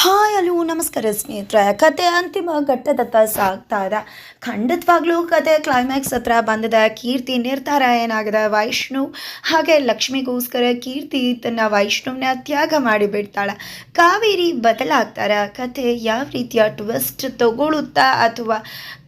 Hi hello ನಮಸ್ಕಾರ ಸ್ನೇಹಿತರೆ. ಕತೆ ಅಂತಿಮ ಘಟ್ಟದತ್ತ ಸಾಗ್ತಾ ಇದೆ. ಖಂಡಿತವಾಗ್ಲೂ ಕತೆ ಕ್ಲೈಮ್ಯಾಕ್ಸ್ ಹತ್ರ ಬಂದಿದೆ. ಕೀರ್ತಿ ನಿರ್ಧಾರ ಏನಾಗಿದೆ ವೈಷ್ಣು ಹಾಗೆ ಲಕ್ಷ್ಮಿಗೋಸ್ಕರ ಕೀರ್ತಿ ತನ್ನ ವೈಷ್ಣುವನ್ನ ತ್ಯಾಗ ಮಾಡಿಬಿಡ್ತಾಳೆ. ಕಾವೇರಿ ಬದಲಾಗ್ತಾರೆ. ಕತೆ ಯಾವ ರೀತಿಯ ಟ್ವಿಸ್ಟ್ ತಗೊಳುತ್ತಾ ಅಥವಾ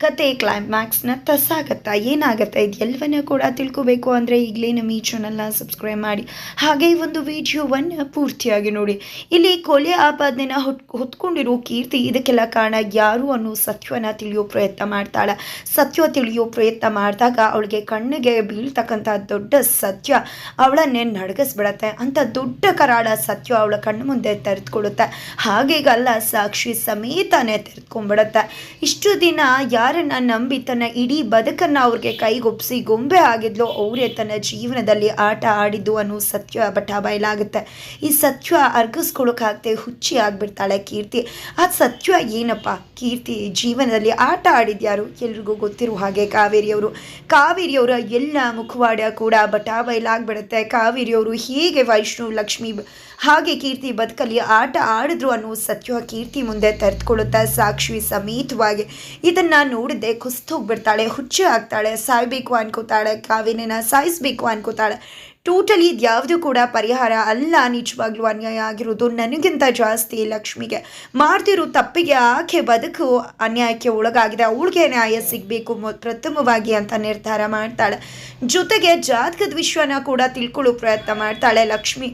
ಕತೆ ಕ್ಲೈಮ್ಯಾಕ್ಸ್ನತ್ತ ಸಾಗುತ್ತಾ ಏನಾಗುತ್ತೆ ಇದೆಲ್ಲವನ್ನ ಕೂಡ ತಿಳ್ಕೋಬೇಕು ಅಂದರೆ ಈಗಲೇ ನಮ್ಮ ಈ ಚಾನಲ್ನ ಸಬ್ಸ್ಕ್ರೈಬ್ ಮಾಡಿ. ಹಾಗೆ ಒಂದು ವಿಡಿಯೋವನ್ನು ಪೂರ್ತಿಯಾಗಿ ನೋಡಿ. ಇಲ್ಲಿ ಕೊಲೆ ಆಪಾದನೆನ ಹೊತ್, ಹೊತ್ಕೊಂಡಿರೋ ಕೀರ್ತಿ ಇದಕ್ಕೆಲ್ಲ ಕಾರಣ ಯಾರು ಅನ್ನೋ ಸತ್ಯವನ್ನ ತಿಳಿಯೋ ಪ್ರಯತ್ನ ಮಾಡ್ತಾಳೆ. ಸತ್ಯ ತಿಳಿಯೋ ಪ್ರಯತ್ನ ಮಾಡಿದಾಗ ಅವಳಿಗೆ ಕಣ್ಣಿಗೆ ಬೀಳ್ತಕ್ಕಂಥ ದೊಡ್ಡ ಸತ್ಯ ಅವಳನ್ನೇ ನಡಗಿಸ್ಬಿಡತ್ತೆ. ಅಂತ ದೊಡ್ಡ ಕರಾಳ ಸತ್ಯ ಅವಳ ಕಣ್ಣು ಮುಂದೆ ತೆರೆದುಕೊಳ್ಳುತ್ತೆ. ಹಾಗೀಗಲ್ಲ ಸಾಕ್ಷಿ ಸಮೇತನೇ ತೆರೆದುಕೊಂಡ್ಬಿಡತ್ತೆ. ಇಷ್ಟು ದಿನ ಯಾರನ್ನ ನಂಬಿ ತನ್ನ ಇಡೀ ಬದುಕನ್ನು ಅವ್ರಿಗೆ ಕೈಗೊಪ್ಸಿ ಗೊಂಬೆ ಆಗಿದ್ಲು, ಅವರೇ ತನ್ನ ಜೀವನದಲ್ಲಿ ಆಟ ಆಡಿದ್ದು ಅನ್ನೋ ಸತ್ಯ ಬಟ ಬಯಲಾಗುತ್ತೆ. ಈ ಸತ್ಯ ಅರ್ಗಿಸ್ಕೊಳ್ಳೋಕ್ಕಾಗದೆ ಹುಚ್ಚಿ ಆಗ್ಬಿಡ್ತಾಳೆ. ಕೀರ್ತಿ. ಆ ಸತ್ಯ ಏನಪ್ಪ? ಕೀರ್ತಿ ಜೀವನದಲ್ಲಿ ಆಟ ಆಡಿದ್ಯಾರು? ಎಲ್ರಿಗೂ ಗೊತ್ತಿರುವ ಹಾಗೆ ಕಾವೇರಿಯವರು. ಕಾವೇರಿಯವರ ಎಲ್ಲ ಮುಖವಾಡ ಕೂಡ ಬಟಾವೈಲಾಗ್ಬಿಡುತ್ತೆ ಕಾವೇರಿಯವರು ಹೇಗೆ ವೈಷ್ಣು, ಲಕ್ಷ್ಮಿ ಹಾಗೆ ಕೀರ್ತಿ ಬದುಕಲ್ಲಿ ಆಟ ಆಡಿದ್ರು ಅನ್ನೋ ಸತ್ಯ ಕೀರ್ತಿ ಮುಂದೆ ತರ್ತ್ಕೊಳ್ಳುತ್ತಾ ಸಾಕ್ಷಿ ಸಮೇತವಾಗಿ ಇದನ್ನು ನೋಡಿದ್ದೆ ಕುಸ್ತೋಗ್ಬಿಡ್ತಾಳೆ ಹುಚ್ಚು ಆಗ್ತಾಳೆ, ಸಾಯ್ಬೇಕು ಅನ್ಕೋತಾಳೆ, ಕಾವೇರಿನ ಸಾಯಿಸ್ಬೇಕು ಅನ್ಕೋತಾಳೆ. ಟೋಟಲಿ ಇದ್ಯಾವುದು ಕೂಡ ಪರಿಹಾರ ಅಲ್ಲ, ನಿಜವಾಗ್ಲೂ ಅನ್ಯಾಯ ಆಗಿರೋದು ನನಗಿಂತ ಜಾಸ್ತಿ ಲಕ್ಷ್ಮಿಗೆ. ಮಾಡ್ತಿರೋ ತಪ್ಪಿಗೆ ಆಕೆ ಬದುಕು ಅನ್ಯಾಯಕ್ಕೆ ಒಳಗಾಗಿದೆ. ಅವಳಿಗೆ ನ್ಯಾಯ ಸಿಗಬೇಕು ಪ್ರಥಮವಾಗಿ ಅಂತ ನಿರ್ಧಾರ ಮಾಡ್ತಾಳೆ. ಜೊತೆಗೆ ಜಾತಕದ ವಿಶ್ವನ ಕೂಡ ತಿಳ್ಕೊಳ್ಳೋ ಪ್ರಯತ್ನ ಮಾಡ್ತಾಳೆ ಲಕ್ಷ್ಮಿ.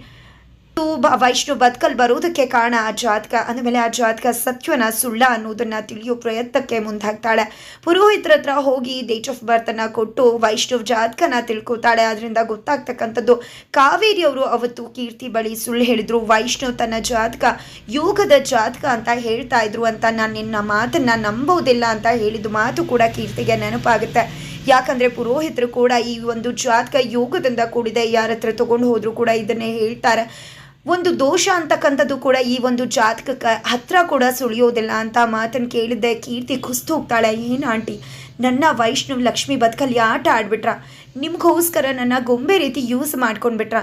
ಬ- ವೈಷ್ಣು ಬದುಕಲ್ಲಿ ಬರೋದಕ್ಕೆ ಕಾರಣ ಆ ಜಾತಕ ಅಂದಮೇಲೆ ಆ ಜಾತಕ ಸತ್ಯನ ಸುಳ್ಳ ಅನ್ನೋದನ್ನ ತಿಳಿಯೋ ಪ್ರಯತ್ನಕ್ಕೆ ಮುಂದಾಗ್ತಾಳೆ. ಪುರೋಹಿತರ ಹತ್ರ ಹೋಗಿ ಡೇಟ್ ಆಫ್ ಬರ್ತನ್ನು ಕೊಟ್ಟು ವೈಷ್ಣವ್ ಜಾತಕನ ತಿಳ್ಕೊತಾಳೆ ಅದರಿಂದ ಗೊತ್ತಾಗ್ತಕ್ಕಂಥದ್ದು, ಕಾವೇರಿ ಅವರು ಅವತ್ತು ಕೀರ್ತಿ ಬಳಿ ಸುಳ್ಳು ಹೇಳಿದ್ರು. ವೈಷ್ಣವ್ ತನ್ನ ಜಾತಕ ಯೋಗದ ಜಾತಕ ಅಂತ ಹೇಳ್ತಾ ಇದ್ರು ಅಂತ ನಾನು ನಿನ್ನ ಮಾತನ್ನ ನಂಬೋದಿಲ್ಲ ಅಂತ ಹೇಳಿದ ಮಾತು ಕೂಡ ಕೀರ್ತಿಗೆ ನೆನಪಾಗುತ್ತೆ. ಯಾಕಂದ್ರೆ ಪುರೋಹಿತರು ಕೂಡ ಈ ಒಂದು ಜಾತಕ ಯೋಗದಿಂದ ಕೂಡಿದೆ. ಯಾರ ಹತ್ರ ತಗೊಂಡು ಹೋದರೂ ಕೂಡ ಇದನ್ನೇ ಹೇಳ್ತಾರೆ. ಒಂದು ದೋಷ ಅಂತಕ್ಕಂಥದ್ದು ಕೂಡ ಈ ಒಂದು ಜಾತಕಕ್ಕೆ ಹತ್ರ ಕೂಡ ಸುಳಿಯೋದಿಲ್ಲ ಅಂತ ಮಾತನ್ನು ಕೇಳಿದ್ದೆ. ಕೀರ್ತಿ ಕುಸ್ತು ಹೋಗ್ತಾಳೆ. ಏನು ಆಂಟಿ? ನನ್ನ ವೈಷ್ಣವ್ ಲಕ್ಷ್ಮಿ ಬದುಕಲ್ಲಿ ಆಟ ಆಡ್ಬಿಟ್ರ. ನಿಮಗೋಸ್ಕರ ನನ್ನ ಗೊಂಬೆ ರೀತಿ ಯೂಸ್ ಮಾಡ್ಕೊಂಡ್ಬಿಟ್ರ.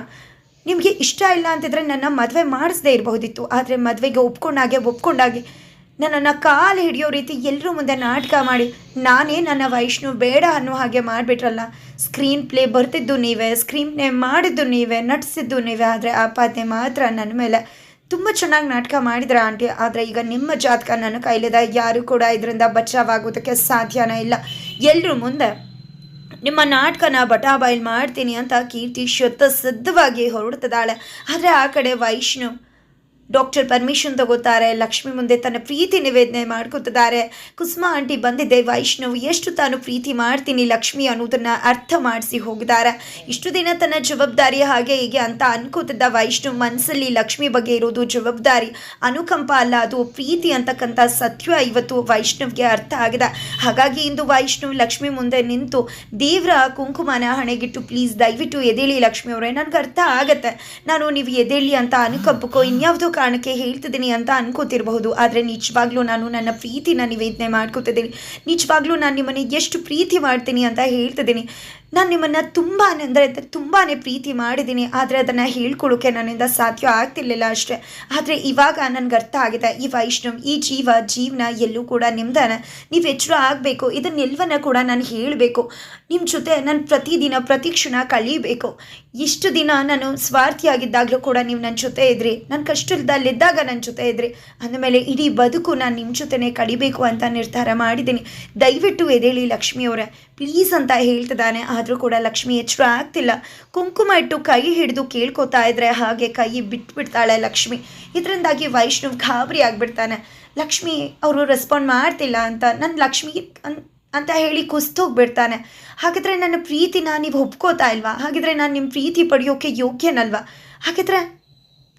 ನಿಮಗೆ ಇಷ್ಟ ಇಲ್ಲ ಅಂತಿದ್ರೆ ನನ್ನ ಮದುವೆ ಮಾಡಿಸದೇ ಇರಬಹುದಿತ್ತು. ಆದರೆ ಮದುವೆಗೆ ಒಪ್ಕೊಂಡಾಗೆ ಒಪ್ಕೊಂಡಾಗೆ ನನ್ನನ್ನು ಕಾಲು ಹಿಡಿಯೋ ರೀತಿ ಎಲ್ಲರೂ ಮುಂದೆ ನಾಟಕ ಮಾಡಿ. ನಾನೇ ನನ್ನ ವೈಷ್ಣು ಬೇಡ ಅನ್ನೋ ಹಾಗೆ ಮಾಡಿಬಿಟ್ರಲ್ಲ. ಸ್ಕ್ರೀನ್ ಪ್ಲೇ ಬರ್ತಿದ್ದು ನೀವೇ, ಸ್ಕ್ರೀನ್ ಪ್ಲೇ ಮಾಡಿದ್ದು ನೀವೇ, ನಟಿಸಿದ್ದು ನೀವೇ, ಆದರೆ ಆಪಾದನೆ ಮಾತ್ರ ನನ್ನ ಮೇಲೆ. ತುಂಬ ಚೆನ್ನಾಗಿ ನಾಟಕ ಮಾಡಿದ್ರ ಆಂಟಿ? ಆದರೆ ಈಗ ನಿಮ್ಮ ಜಾತಕ ನನ್ನ ಕೈಲಿದೆ. ಯಾರು ಕೂಡ ಇದರಿಂದ ಬಚಾವಾಗೋದಕ್ಕೆ ಸಾಧ್ಯನೇ ಇಲ್ಲ. ಎಲ್ಲರೂ ಮುಂದೆ, ನಿಮ್ಮ ನಾಟಕನ ಬಟಾಬಾಯಿಲ್ ಮಾಡ್ತೀನಿ ಅಂತ ಕೀರ್ತಿ ಶುದ್ಧ ಸಿದ್ಧವಾಗಿ ಹೊರಡ್ತಿದ್ದಾಳೆ. ಆದರೆ ಆ ಕಡೆ ವೈಷ್ಣು ಡಾಕ್ಟರ್ ಪರ್ಮಿಷನ್ ತಗೋತಾರೆ, ಲಕ್ಷ್ಮಿ ಮುಂದೆ ತನ್ನ ಪ್ರೀತಿ ನಿವೇದನೆ ಮಾಡ್ಕೊತಿದ್ದಾರೆ. ಕುಸುಮಾ ಆಂಟಿ ಬಂದಿದ್ದೆ, ವೈಷ್ಣವ್, ಎಷ್ಟು ತಾನು ಪ್ರೀತಿ ಮಾಡ್ತೀನಿ ಲಕ್ಷ್ಮಿ ಅನ್ನೋದನ್ನ ಅರ್ಥ ಮಾಡಿಸಿ ಹೋಗಿದ್ದಾರೆ. ಇಷ್ಟು ದಿನ ತನ್ನ ಜವಾಬ್ದಾರಿ ಹಾಗೆ ಹೀಗೆ ಅಂತ ಅನ್ಕೋತಿದ್ದ ವೈಷ್ಣವ್ ಮನಸ್ಸಲ್ಲಿ ಲಕ್ಷ್ಮಿ ಬಗ್ಗೆ ಇರೋದು ಜವಾಬ್ದಾರಿ. ಅನುಕಂಪ ಅಲ್ಲ, ಅದು ಪ್ರೀತಿ ಅಂತಕ್ಕಂಥ ಸತ್ಯ ಇವತ್ತು ವೈಷ್ಣವ್ಗೆ ಅರ್ಥ ಆಗಿದೆ. ಹಾಗಾಗಿ ಇಂದು ವೈಷ್ಣವ್ ಲಕ್ಷ್ಮಿ ಮುಂದೆ ನಿಂತು ದೇವರ ಕುಂಕುಮನ ಹಣೆಗಿಟ್ಟು ಪ್ಲೀಸ್ ದಯವಿಟ್ಟು ಎದೇಳಿ ಲಕ್ಷ್ಮಿ ಅವರೇ ನನಗೆ ಅರ್ಥ ಆಗತ್ತೆ. ನಾನು ನೀವು ಎದೇಳಿ ಅಂತ ಅನುಕಂಪಕ್ಕೋ ಇನ್ಯಾವುದೋ ಕಾರಣಕ್ಕೆ ಹೇಳ್ತಿದ್ದೀನಿ ಅಂತ ಅನ್ಕೋತಿರಬಹುದು. ಆದರೆ ನಿಜವಾಗ್ಲೂ ನಾನು ನನ್ನ ಪ್ರೀತಿನ ನಿವೇದನೆ ಮಾಡ್ಕೋತಿದ್ದೀನಿ. ನಿಜವಾಗ್ಲೂ ನಾನು ನಿಮ್ಮನ್ನು ಎಷ್ಟು ಪ್ರೀತಿ ಮಾಡ್ತೀನಿ ಅಂತ ಹೇಳ್ತಿದ್ದೀನಿ. ನಾನು ನಿಮ್ಮನ್ನು ತುಂಬಾ ಅಂದರೆ ತುಂಬಾ ಪ್ರೀತಿ ಮಾಡಿದ್ದೀನಿ ಆದರೆ ಅದನ್ನು ಹೇಳ್ಕೊಳ್ಳೋಕೆ ನನ್ನಿಂದ ಸಾಧ್ಯ ಆಗ್ತಿರ್ಲಿಲ್ಲ ಅಷ್ಟೇ. ಆದರೆ ಇವಾಗ ನನಗೆ ಅರ್ಥ ಆಗಿದೆ. ಈ ವೈಷ್ಣವ್, ಈ ಜೀವ, ಜೀವನ ಎಲ್ಲೂ ಕೂಡ ನಿಮ್ದಾನ. ನೀವು ಎಚ್ಚರ ಆಗಬೇಕು. ಇದನ್ನೆಲ್ಲವನ್ನ ಕೂಡ ನಾನು ಹೇಳಬೇಕು. ನಿಮ್ಮ ಜೊತೆ ನಾನು ಪ್ರತಿದಿನ, ಪ್ರತಿ ಕ್ಷಣ ಕಳೀಬೇಕು. ಇಷ್ಟು ದಿನ ನಾನು ಸ್ವಾರ್ಥಿಯಾಗಿದ್ದಾಗಲೂ ಕೂಡ ನೀವು ನನ್ನ ಜೊತೆ ಇದ್ರಿ. ನನ್ನ ಕಷ್ಟದಲ್ಲಿದ್ದಾಗ ನನ್ನ ಜೊತೆ ಇದ್ರಿ. ಅಂದಮೇಲೆ ಇಡೀ ಬದುಕು ನಾನು ನಿಮ್ಮ ಜೊತೆನೇ ಕಡಿಬೇಕು ಅಂತ ನಿರ್ಧಾರ ಮಾಡಿದ್ದೀನಿ ದಯವಿಟ್ಟು ಎದೇಳಿ ಲಕ್ಷ್ಮಿಯವರೇ ಪ್ಲೀಸ್ ಅಂತ ಹೇಳ್ತಿದ್ದಾನೆ. ಆದರೂ ಕೂಡ ಲಕ್ಷ್ಮಿ ಎಚ್ಚರ ಆಗ್ತಿಲ್ಲ. ಕುಂಕುಮ ಇಟ್ಟು ಕೈ ಹಿಡಿದು ಕೇಳ್ಕೊತಾ ಇದ್ರೆ ಹಾಗೆ ಕೈ ಬಿಟ್ಬಿಡ್ತಾಳೆ ಲಕ್ಷ್ಮಿ. ಇದರಿಂದಾಗಿ ವೈಷ್ಣವ್ ಗಾಬರಿ ಆಗಿಬಿಡ್ತಾನೆ. ಲಕ್ಷ್ಮಿ, ಅವರು ರೆಸ್ಪಾಂಡ್ ಮಾಡ್ತಿಲ್ಲ ಅಂತ. ನನ್ನ ಲಕ್ಷ್ಮಿ ಅಂತ ಹೇಳಿ ಕುಸ್ತೋಗ್ಬಿಡ್ತಾನೆ. ಹಾಗಿದ್ರೆ ನನ್ನ ಪ್ರೀತಿನ ನೀವು ಒಪ್ಕೋತಾ ಇಲ್ವಾ? ಹಾಗಿದ್ರೆ ನಾನು ನಿಮ್ಮ ಪ್ರೀತಿ ಪಡೆಯೋಕೆ ಯೋಗ್ಯನಲ್ವಾ? ಹಾಗಿದ್ರೆ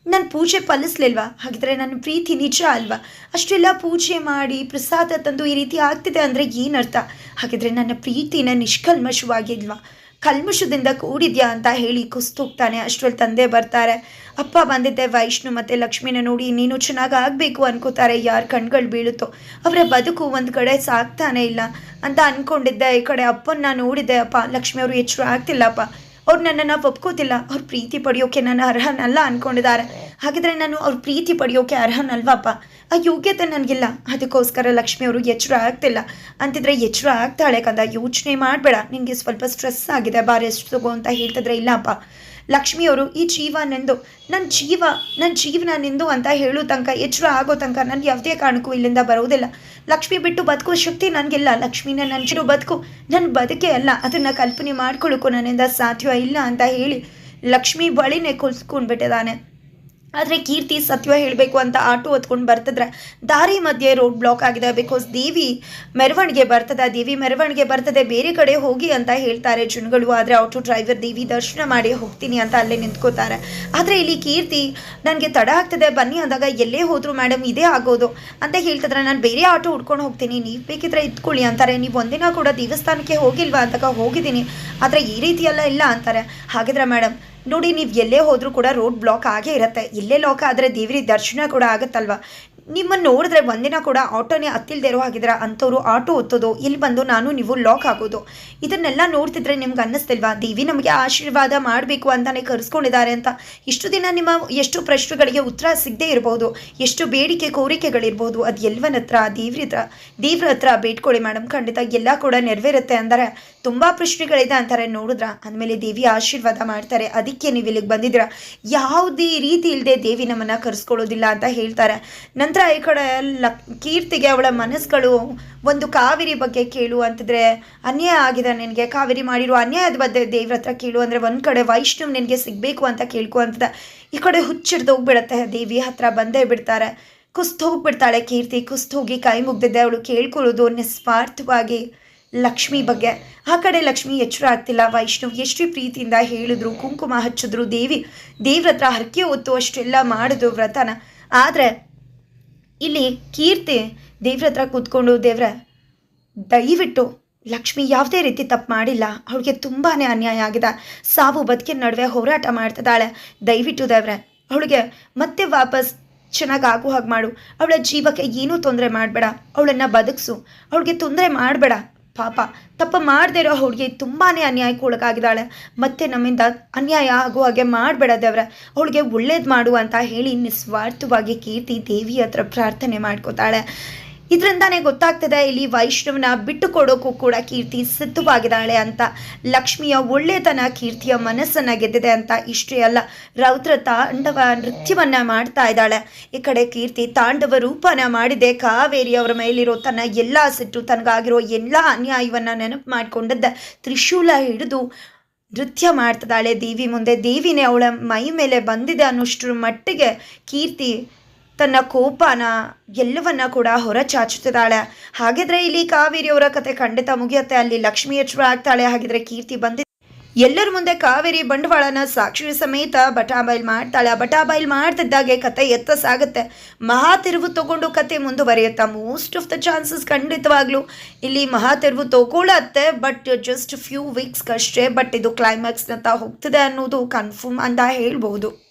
ನನ್ನ ಪೂಜೆ ಫಲಿಸ್ಲಿಲ್ವಾ? ಹಾಗಿದ್ರೆ ನನ್ನ ಪ್ರೀತಿ ನಿಜ ಅಲ್ವಾ? ಅಷ್ಟೆಲ್ಲ ಪೂಜೆ ಮಾಡಿ ಪ್ರಸಾದ ತಂದು ಈ ರೀತಿ ಆಗ್ತಿದೆ ಅಂದರೆ ಏನರ್ಥ? ಹಾಗಿದ್ರೆ ನನ್ನ ಪ್ರೀತಿನ ನಿಷ್ಕಲ್ಮಶವಾಗಿಲ್ವಾ? ಕಲ್ಮಶದಿಂದ ಕೂಡಿದ್ಯಾ ಅಂತ ಹೇಳಿ ಕುಸ್ತೋಗ್ತಾನೆ. ಅಷ್ಟರಲ್ಲಿ ತಂದೆ ಬರ್ತಾರೆ. ಅಪ್ಪ ಬಂದಿದ್ದೆ, ವೈಷ್ಣು ಮತ್ತು ಲಕ್ಷ್ಮಿನ ನೋಡಿ ನೀನು ಚೆನ್ನಾಗಿ ಆಗಬೇಕು ಅನ್ಕೋತಾರೆ. ಯಾರು ಕಣ್ಗಳು ಬೀಳುತ್ತೋ. ಅವರ ಬದುಕು ಒಂದು ಕಡೆ ಸಾಕ್ತಾನೆ ಇಲ್ಲ. ಅಂತ ಅಂದ್ಕೊಂಡಿದ್ದೆ ಈ ಕಡೆ ಅಪ್ಪನ್ನ ನೋಡಿದ್ದೆ. ಅಪ್ಪ, ಲಕ್ಷ್ಮಿ ಅವರು ಎಚ್ಚರ ಆಗ್ತಿಲ್ಲಪ್ಪ. ಅವ್ರು ನನ್ನನ್ನು ಒಪ್ಕೋತಿಲ್ಲ. ಅವ್ರ ಪ್ರೀತಿ ಪಡೆಯೋಕೆ ನಾನು ಅರ್ಹನಲ್ಲ ಅಂದ್ಕೊಂಡಿದ್ದಾರೆ ಹಾಗಿದ್ರೆ ನಾನು ಅವ್ರ ಪ್ರೀತಿ ಪಡೆಯೋಕೆ ಅರ್ಹನಲ್ವಪ್ಪ? ಆ ಯೋಗ್ಯತೆ ನನಗಿಲ್ಲ. ಅದಕ್ಕೋಸ್ಕರ ಲಕ್ಷ್ಮಿ ಅವರು ಎಚ್ಚರ ಆಗ್ತಿಲ್ಲ. ಅಂತಿದ್ರೆ ಎಚ್ಚರ ಆಗ್ತಾಳೆ ಕಂದ. ಯೋಚನೆ ಮಾಡಬೇಡ. ನಿನಗೆ ಸ್ವಲ್ಪ ಸ್ಟ್ರೆಸ್ ಆಗಿದೆ. ಬಾ ಎಷ್ಟು ತಗೋ ಅಂತ ಹೇಳ್ತಿದ್ರೆ ಇಲ್ಲಪ್ಪ. ಲಕ್ಷ್ಮಿಯವರು ಈ ಜೀವ ನೆಂದು ನನ್ನ ಜೀವ ನನ್ನ ಜೀವನ ನಿಂದು ಅಂತ ಹೇಳೋ ತನಕ ಎಚ್ಚರ ಆಗೋ ತನಕ ನನ್ನ ಯಾವುದೇ ಕಾರಣಕ್ಕೂ ಇಲ್ಲಿಂದ ಬರೋದಿಲ್ಲ. ಲಕ್ಷ್ಮಿ ಬಿಟ್ಟು ಬದುಕೋ ಶಕ್ತಿ ನನಗಿಲ್ಲ. ಲಕ್ಷ್ಮಿನ ನನ್ನ ಬದುಕು ನನ್ನ ಬದುಕೆ ಅಲ್ಲ. ಅದನ್ನು ಕಲ್ಪನೆ ಮಾಡ್ಕೊಳ್ಳೋಕ್ಕೂ ನನ್ನಿಂದ ಸಾಧ್ಯ ಇಲ್ಲ ಅಂತ ಹೇಳಿ ಲಕ್ಷ್ಮಿ ಬಳಿನೇ ಕುಲ್ಸ್ಕೊಂಡ್ಬಿಟ್ಟಿದ್ದಾನೆ ಆದರೆ ಕೀರ್ತಿ ಸತ್ಯ ಹೇಳಬೇಕು ಅಂತ ಆಟೋ ಹೊತ್ಕೊಂಡು ಬರ್ತಿದ್ರೆ ದಾರಿ ಮಧ್ಯೆ ರೋಡ್ ಬ್ಲಾಕ್ ಆಗಿದೆ ಬಿಕಾಸ್ ದೇವಿ ಮೆರವಣಿಗೆ ಬರ್ತದೆ, ದೇವಿ ಮೆರವಣಿಗೆ ಬರ್ತದೆ, ಬೇರೆ ಕಡೆ ಹೋಗಿ ಅಂತ ಹೇಳ್ತಾರೆ ಜನಗಳು. ಆದರೆ ಆಟೋ ಡ್ರೈವರ್ ದೇವಿ ದರ್ಶನ ಮಾಡಿ ಹೋಗ್ತೀನಿ ಅಂತ ಅಲ್ಲೇ ನಿಂತ್ಕೋತಾರೆ. ಆದರೆ ಇಲ್ಲಿ ಕೀರ್ತಿ, ನನಗೆ ತಡ ಆಗ್ತದೆ, ಬನ್ನಿ ಅಂದಾಗ ಎಲ್ಲೇ ಹೋದರೂ ಮೇಡಮ್ ಇದೇ ಆಗೋದು ಅಂತ ಹೇಳ್ತಿದ್ರೆ, ನಾನು ಬೇರೆ ಆಟೋ ಹುಡ್ಕೊಂಡು ಹೋಗ್ತೀನಿ, ನೀವು ಬೇಕಿದ್ರೆ ಇದ್ಕೊಳ್ಳಿ ಅಂತಾರೆ. ನೀವು ಒಂದಿನ ಕೂಡ ದೇವಸ್ಥಾನಕ್ಕೆ ಹೋಗಿಲ್ವಾ? ಅಂದಾಗ, ಹೋಗಿದ್ದೀನಿ. ಆದರೆ ಈ ರೀತಿಯೆಲ್ಲ ಇಲ್ಲ ಅಂತಾರೆ. ಹಾಗಿದ್ರೆ ಮೇಡಮ್ ನೋಡಿ, ನೀವು ಎಲ್ಲೇ ಹೋದರೂ ಕೂಡ ರೋಡ್ ಬ್ಲಾಕ್ ಆಗೇ ಇರುತ್ತೆ. ಇಲ್ಲೇ ಲಾಕ್ ಆದರೆ ದೇವ್ರಿ ದರ್ಶನ ಕೂಡ ಆಗುತ್ತಲ್ವ? ನಿಮ್ಮನ್ನು ನೋಡಿದ್ರೆ ಒಂದಿನ ಕೂಡ ಆಟೋನೇ ಹತ್ತಿಲ್ದೇ ಇರೋ ಹಾಗಿದ್ರೆ ಅಂಥವ್ರು ಆಟೋ ಒತ್ತೋದು ಇಲ್ಲಿ ಬಂದು ನಾನು ನೀವು ಲಾಕ್ ಆಗೋದು. ಇದನ್ನೆಲ್ಲ ನೋಡ್ತಿದ್ರೆ ನಿಮ್ಗೆ ಅನ್ನಿಸ್ತಿಲ್ವಾ? ದೇವಿ ನಮಗೆ ಆಶೀರ್ವಾದ ಮಾಡಬೇಕು ಅಂತಾನೆ ಕರೆಸ್ಕೊಂಡಿದ್ದಾರೆ ಅಂತ. ಇಷ್ಟು ದಿನ ನಿಮ್ಮ, ಎಷ್ಟು ಪ್ರಶ್ನೆಗಳಿಗೆ ಉತ್ತರ ಸಿಗದೇ ಇರಬಹುದು ಎಷ್ಟು ಬೇಡಿಕೆ ಕೋರಿಕೆಗಳಿರ್ಬೋದು, ಅದು ಎಲ್ಲವನ ಹತ್ರ, ದೇವ್ರ ಹತ್ರ ದೇವ್ರ ಹತ್ರ ಬೇಡ್ಕೊಳ್ಳಿ ಮೇಡಮ್. ಖಂಡಿತ ಎಲ್ಲ ಕೂಡ ನೆರವೇರುತ್ತೆ ಅಂದರೆ ತುಂಬ ಪ್ರಶ್ನೆಗಳಿದೆ ಅಂತಾರೆ, ನೋಡಿದ್ರ? ಅಂದಮೇಲೆ ದೇವಿ ಆಶೀರ್ವಾದ ಮಾಡ್ತಾರೆ. ಅದಕ್ಕೆ ನೀವು ಇಲ್ಲಿಗೆ ಬಂದಿದ್ದೀರಾ? ಯಾವುದೇ ರೀತಿ ಇಲ್ಲದೆ ದೇವಿ ನಮ್ಮನ್ನು ಕರೆಸ್ಕೊಳ್ಳೋದಿಲ್ಲ ಅಂತ ಹೇಳ್ತಾರೆ. ನಂತರ ಈ ಕಡೆ ಲಕ್ ಕೀರ್ತಿಗೆ ಅವಳ ಮನಸ್ಸುಗಳು ಒಂದು ಕಾವೇರಿ ಬಗ್ಗೆ ಕೇಳು ಅಂತಿದ್ರೆ ಅನ್ಯಾಯ ಆಗಿದೆ ನಿನಗೆ, ಕಾವೇರಿ ಮಾಡಿರೋ ಅನ್ಯಾಯದ ಬಗ್ಗೆ ದೇವ್ರ ಹತ್ರ ಕೇಳು ಅಂದರೆ ಒಂದು ಕಡೆ ವೈಷ್ಣವ್ ನಿನಗೆ ಸಿಗಬೇಕು ಅಂತ ಕೇಳ್ಕೊ ಅಂತದ ಈ ಕಡೆ ಹೋಗ್ಬಿಡತ್ತೆ, ದೇವಿ ಹತ್ರ ಬಂದೇ ಬಿಡ್ತಾರೆ. ಕುಸ್ತು ಹೋಗ್ಬಿಡ್ತಾಳೆ ಕೀರ್ತಿ, ಕುಸ್ತು ಹೋಗಿ ಕೈ ಮುಗ್ದಿದ್ದೆ, ಅವಳು ಕೇಳ್ಕೊಳ್ಳೋದು ನಿಸ್ವಾರ್ಥವಾಗಿ ಲಕ್ಷ್ಮಿ ಬಗ್ಗೆ. ಆ ಕಡೆ ಲಕ್ಷ್ಮಿ ಎಚ್ಚರ ಆಗ್ತಿಲ್ಲ, ವೈಷ್ಣವ್ ಎಷ್ಟು ಪ್ರೀತಿಯಿಂದ ಹೇಳಿದ್ರು, ಕುಂಕುಮ ಹಚ್ಚಿದ್ರು ದೇವಿ. ದೇವ್ರ ಹತ್ರ ಹರಕೆ ಹೊತ್ತು ಅಷ್ಟೆಲ್ಲ ಮಾಡಿದ್ರು ವ್ರತನ. ಆದರೆ ಇಲ್ಲಿ ಕೀರ್ತಿ ದೇವ್ರ ಹತ್ರ ಕೂತ್ಕೊಂಡು ದೇವ್ರೆ ದಯವಿಟ್ಟು ಲಕ್ಷ್ಮಿ ಯಾವುದೇ ರೀತಿ ತಪ್ಪು ಮಾಡಿಲ್ಲ. ಅವಳಿಗೆ ತುಂಬಾ ಅನ್ಯಾಯ ಆಗಿದೆ. ಸಾವು ಬದುಕಿನ ನಡುವೆ ಹೋರಾಟ ಮಾಡ್ತಿದ್ದಾಳೆ. ದಯವಿಟ್ಟು ದೇವ್ರೆ, ಅವಳಿಗೆ ಮತ್ತೆ ವಾಪಸ್ ಚೆನ್ನಾಗಿ ಆಗೋ ಹಾಗೆ ಮಾಡು. ಅವಳ ಜೀವಕ್ಕೆ ಏನೂ ತೊಂದರೆ ಮಾಡಬೇಡ. ಅವಳನ್ನು ಬದುಕಿಸು. ಅವಳಿಗೆ ತೊಂದರೆ ಮಾಡಬೇಡ. ಪಾಪ, ತಪ್ಪು ಮಾಡದೇ ಇರೋ ಹುಡುಗಿ ತುಂಬಾ ಅನ್ಯಾಯಕ್ಕೆ ಒಳಗಾಗಿದ್ದಾಳೆ. ಮತ್ತೆ ನಮ್ಮಿಂದ ಅನ್ಯಾಯ ಆಗುವ ಹಾಗೆ ಮಾಡಬೇಡ ದೇವ್ರೆ. ಅವಳಿಗೆ ಒಳ್ಳೇದು ಮಾಡು ಅಂತ ಹೇಳಿ ನಿಸ್ವಾರ್ಥವಾಗಿ ಕೀರ್ತಿ ದೇವಿ ಹತ್ರ ಪ್ರಾರ್ಥನೆ ಮಾಡ್ಕೋತಾಳೆ. ಇದರಿಂದಾನೇ ಗೊತ್ತಾಗ್ತದೆ ಇಲ್ಲಿ ವೈಷ್ಣವನ ಬಿಟ್ಟು ಕೊಡೋಕ್ಕೂ ಕೂಡ ಕೀರ್ತಿ ಸಿದ್ಧವಾಗಿದ್ದಾಳೆ ಅಂತ. ಲಕ್ಷ್ಮಿಯ ಒಳ್ಳೆತನ ಕೀರ್ತಿಯ ಮನಸ್ಸನ್ನು ಗೆದ್ದಿದೆ ಅಂತ ಇಷ್ಟೇ ಅಲ್ಲ, ರೌದ್ರ ತಾಂಡವ ನೃತ್ಯವನ್ನ ಮಾಡ್ತಾ ಇದ್ದಾಳೆ. ಈ ಕಡೆ ಕೀರ್ತಿ ತಾಂಡವ ರೂಪನ ಮಾಡಿದೆ. ಕಾವೇರಿ ಅವರ ಮೇಲಿರೋ ತನ್ನ ಎಲ್ಲ ಸಿಟ್ಟು, ತನಗಾಗಿರೋ ಎಲ್ಲ ಅನ್ಯಾಯವನ್ನ ನೆನಪು ಮಾಡಿಕೊಂಡದ್ದ ತ್ರಿಶೂಲ ಹಿಡಿದು ನೃತ್ಯ ಮಾಡ್ತಿದ್ದಾಳೆ ದೇವಿ ಮುಂದೆ. ದೇವಿನೇ ಅವಳ ಮೈ ಮೇಲೆ ಬಂದಿದೆ ಅನ್ನೋಷ್ಟರ ಮಟ್ಟಿಗೆ ಕೀರ್ತಿ ತನ್ನ ಕೋಪನ ಎಲ್ಲವನ್ನ ಕೂಡ ಹೊರಚಾಚುತ್ತಿದ್ದಾಳೆ. ಹಾಗಿದ್ರೆ ಇಲ್ಲಿ ಕಾವೇರಿಯವರ ಕತೆ ಖಂಡಿತ ಮುಗಿಯುತ್ತೆ. ಅಲ್ಲಿ ಲಕ್ಷ್ಮಿ ಎಚ್ಚರ ಆಗ್ತಾಳೆ. ಹಾಗಿದ್ರೆ ಕೀರ್ತಿ ಬಂದಿ ಎಲ್ಲರ ಮುಂದೆ ಕಾವೇರಿ ಬಂಡವಾಳನ ಸಾಕ್ಷಿ ಸಮೇತ ಬಟಾಬೈಲ್ ಮಾಡ್ತಾಳೆ. ಬಟಾಬೈಲ್ ಮಾಡ್ತಿದ್ದಾಗೆ ಕತೆ ಎತ್ತ ಸಾಗುತ್ತೆ. ಮಹಾ ತಿರುವು ತಗೊಂಡು ಕತೆ ಮುಂದುವರಿಯುತ್ತಾ. ಮೋಸ್ಟ್ ಆಫ್ ದ ಚಾನ್ಸಸ್ ಖಂಡಿತವಾಗ್ಲೂ ಇಲ್ಲಿ ಮಹಾ ತಿರುವು ತಗೊಳತ್ತೆ. ಬಟ್ ಜಸ್ಟ್ ಫ್ಯೂ ವೀಕ್ಸ್ಗಷ್ಟೇ ಬಟ್ ಇದು ಕ್ಲೈಮ್ಯಾಕ್ಸ್ನಂತ ಹೋಗ್ತಿದೆ ಅನ್ನೋದು ಕನ್ಫರ್ಮ್ ಅಂತ ಹೇಳ್ಬೋದು.